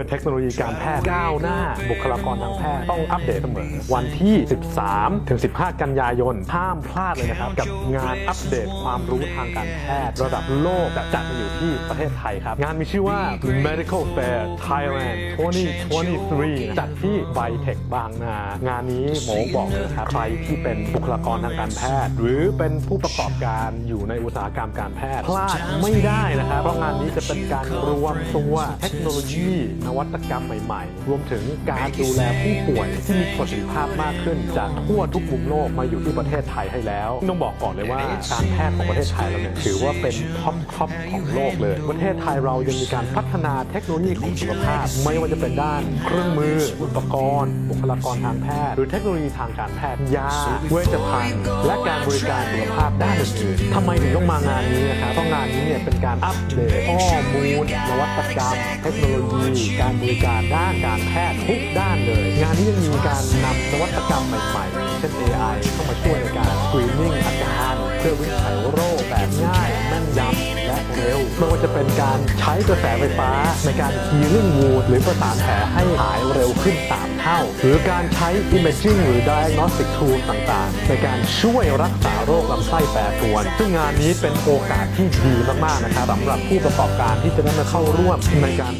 อเทคโนโลยีการแพทย์ก้าวหน้า บุคลากรทางแพทย์ต้องอัปเดตเสมอ วันที่ 13 ถึง 15 กันยายน ห้ามพลาดเลยนะครับ กับงานอัปเดตความรู้ทางการแพทย์ ระดับโลกจะจัดอยู่ที่ประเทศไทยครับ งานมีชื่อว่า Medical Fair Thailand 2023 จัดที่ไบเทคบางนา งานนี้หมอบอกเลยนะครับใครที่เป็นบุคลากรทางการแพทย์ หรือเป็นผู้ประกอบการอยู่ในอุตสาหกรรมการแพทย์พลาดไม่ได้นะครับเพราะงานนี้จะเป็นการรวมตัวเทคโนโลยีนวัตกรรมใหม่ๆ รวมถึงการดูแลผู้ป่วยที่มีประสิทธิภาพมากขึ้น จากทั่วทุกมุมโลกมาอยู่ที่ประเทศไทยให้แล้ว ต้องบอกก่อนเลยว่าการแพทย์ของประเทศไทยเราเนี่ยถือว่าเป็นท็อปท็อปของโลกเลย ประเทศไทยเรายังมีการพัฒนาเทคโนโลยีของสุขภาพ ไม่ว่าจะเป็นด้านเครื่องมือ อุปกรณ์ บุคลากรทางแพทย์ หรือเทคโนโลยีทางการแพทย์ยาเวชภัณฑ์และการบริการสุขภาพด้านอื่นๆทำไมถึงต้องมางานนี้นะครับเพราะงานนี้เนี่ยเป็นการอัปเดตข้อมูลนวัตกรรม เทคโนโลยีการบริการด้านการแพทย์ทุกด้านเลย งานนี้ยังมีการนำนวัตกรรมใหม่ๆ เช่น AI เข้ามาช่วยในการสกรีนนิ่งอาการเพื่อวินิจฉัยโรคแบบง่ายแม่นยำและเร็วไม่ว่าจะเป็นการใช้กระแสไฟฟ้า ในการฮีลิ่งวูดหรือประสานแผลให้หายเร็วขึ้น 3 เท่า หรือการใช้ Imaging หรือ Diagnostic Tool ต่างๆ ในการช่วยรักษาโรคลำไส้แปรปรวน ซึ่งงานนี้เป็นโอกาสที่ดีมากๆนะครับสำหรับผู้ประกอบการที่จะได้มาเข้าร่วมในการ